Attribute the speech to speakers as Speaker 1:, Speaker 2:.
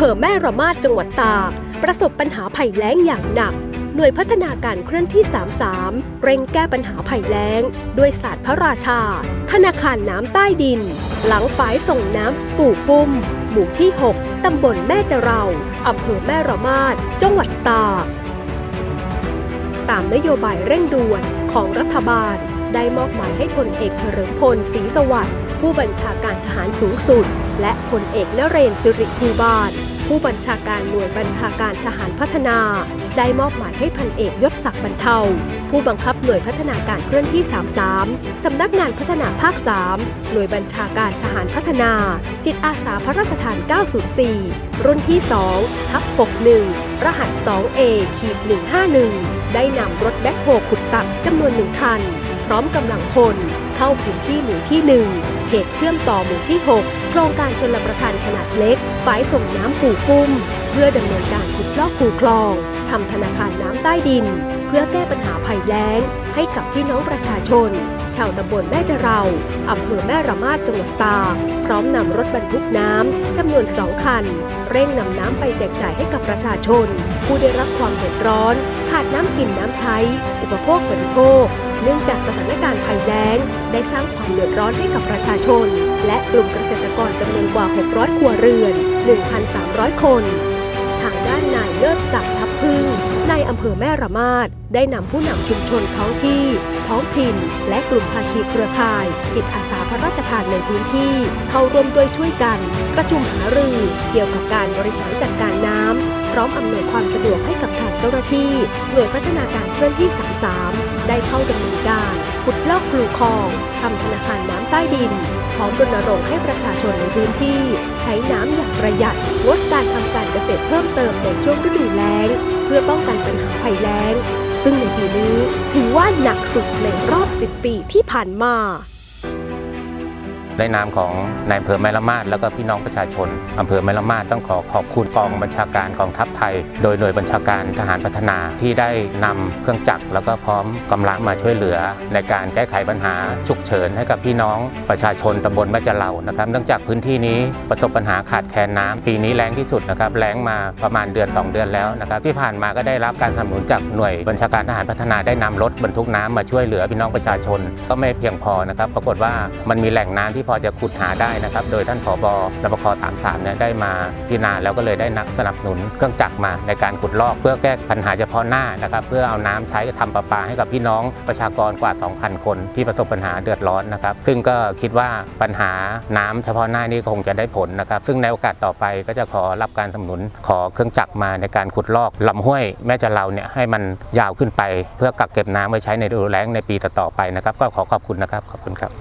Speaker 1: ภอแม่ระมาดจังหวัดตาก ประสบปัญหาภัยแล้งอย่างหนัก หน่วยพัฒนาการเคลื่อนที่ 33 เร่งแก้ปัญหาภัยแล้ง ด้วยศาสตร์พระราชา ธนาคารน้ำใต้ดิน หลังฝายส่งน้ำปู่ปุ้ม หมู่ที่ 6 ตำบลแม่จะเราอำเภอแม่ระมาดจังหวัดตาก ตามนโยบายเร่งด่วนของรัฐบาล ได้มอบหมายให้พลเอกเฉลิมพลศรีสวัสดิ์ผู้บัญชาการทหารสูงสุด และพลเอกนเรนสิริภูบาล ผู้บัญชาการหน่วยบัญชาการทหารพัฒนา ได้มอบหมายให้พันเอกยศศักดิ์บรรเทา ผู้บังคับหน่วยพัฒนาการเคลื่อนที่ 33 สำนักงานพัฒนาภาค 3 หน่วยบัญชาการทหารพัฒนา จิตอาสาพระราชทาน 904 รุ่นที่ 2 ทับ 61 รหัส 2A ขีด151 ได้นำรถแบ็คโฮขุดตักจำนวนหนึ่งคัน พร้อมกำลังพล เข้าพื้นที่หมู่ที่ 1 เขตเชื่อมต่อหมู่ที่ 6 โครงการชนรับประทานขนาดเล็กฝายส่งน้ำปูปุ้ม เพื่อดำเนินการขุดลอกคูคลองทำธนาคารน้ำใต้ดิน เพื่อแก้ปัญหาภัยแล้ง ให้กับพี่น้องประชาชน ชาวตำบลแม่จะเราอำเภอแม่ระมาดจังหวัดตากพร้อมนำรถบรรทุกน้ำจำนวนสองคัน เร่งนำน้ำไปแจกจ่ายให้กับประชาชน ผู้ได้รับความเดือดร้อน ขาดน้ำกินน้ำใช้ อุปโภคบริโภค เนื่องจากสถานการณ์ภัยแล้ง ได้สร้างความเดือดร้อนให้กับประชาชน และกลุ่มเกษตรกรจำนวนกว่า 600 ครัวเรือน 1,300 คน ทางด้านนายเลิศศักดิ์ อำเภอแม่ระมาดได้นำผู้นำชุมชนท้องที่ ท้องถิ่น และกลุ่มภาคีเครือข่าย จิตอาสาพระราชทานในพื้นที่ เข้าร่วมด้วยช่วยกัน ประชุมหารือเกี่ยวกับการบริหารจัดการน้ำพร้อมอำนวยความสะดวกให้กับทางเจ้าหน้าที่ หน่วยพัฒนาการเคลื่อนที่ 33 ได้เข้าดำเนินการขุดลอกคลูคลองทำธนาคารน้ำใต้ดิน ร้อมรณรงค์ให้ประชาชนในพื้นที่ ใช้น้ำอย่างประหยัดลดการทำการเกษตรเพิ่มเติมในช่วงฤดูแล้ง เพื่อป้องกันปัญหาภัยแล้ง ซึ่งในปีนี้ถือว่าหนักสุดในรอบ 10 ปีที่ผ่านมา
Speaker 2: ในนามของนายอำเภอแม่ละมาดแล้วก็พี่น้องประชาชนอำเภอแม่ละมาดต้องขอขอบคุณกองบัญชาการกองทัพไทย โดยหน่วยบัญชาการทหารพัฒนาที่ได้นำเครื่องจักรแล้วก็พร้อมกำลังมาช่วยเหลือ ในการแก้ไขปัญหาฉุกเฉินให้กับพี่น้องประชาชนตำบลแม่จะเหล่านะครับเนื่องจากพื้นที่นี้ประสบปัญหาขาดแคลนน้ำปีนี้แรงที่สุดนะครับแรงมาประมาณเดือน 2 เดือนแล้วนะครับที่ผ่านมาก็ได้รับการสนับสนุนจากหน่วยบัญชาการทหารพัฒนาได้นำรถบรรทุกน้ำมาช่วยเหลือพี่น้องประชาชน ก็ไม่เพียงพอนะครับปรากฏว่ามันมีแหล่งน้ำที่อจะขุดหาได้นะครับ โดยท่านผบรปค33เนี่ยได้มาพิจารณาแล้วก็เลยได้นักสนับสนุนเครื่องจักรมาในการขุดลอก เพื่อแก้ปัญหาเฉพาะหน้านะครับ เพื่อเอาน้ำใช้ทำประปาให้กับพี่น้องประชากรกว่า 2,000 คนที่ประสบปัญหาเดือดร้อนนะครับ ซึ่งก็คิดว่าปัญหาน้ำเฉพาะหน้านี้คงจะได้ผลนะครับ ซึ่งในโอกาสต่อไปก็จะขอรับการสนับสนุนขอเครื่องจักรมาในการขุดลอกลำห้วยแม่จะเราเนี่ยให้มันยาวขึ้นไป เพื่อกักเก็บน้ำไว้ใช้ในฤดูแล้งในปีต่อๆไปนะครับ ก็ขอขอบคุณนะครับขอบคุณครับ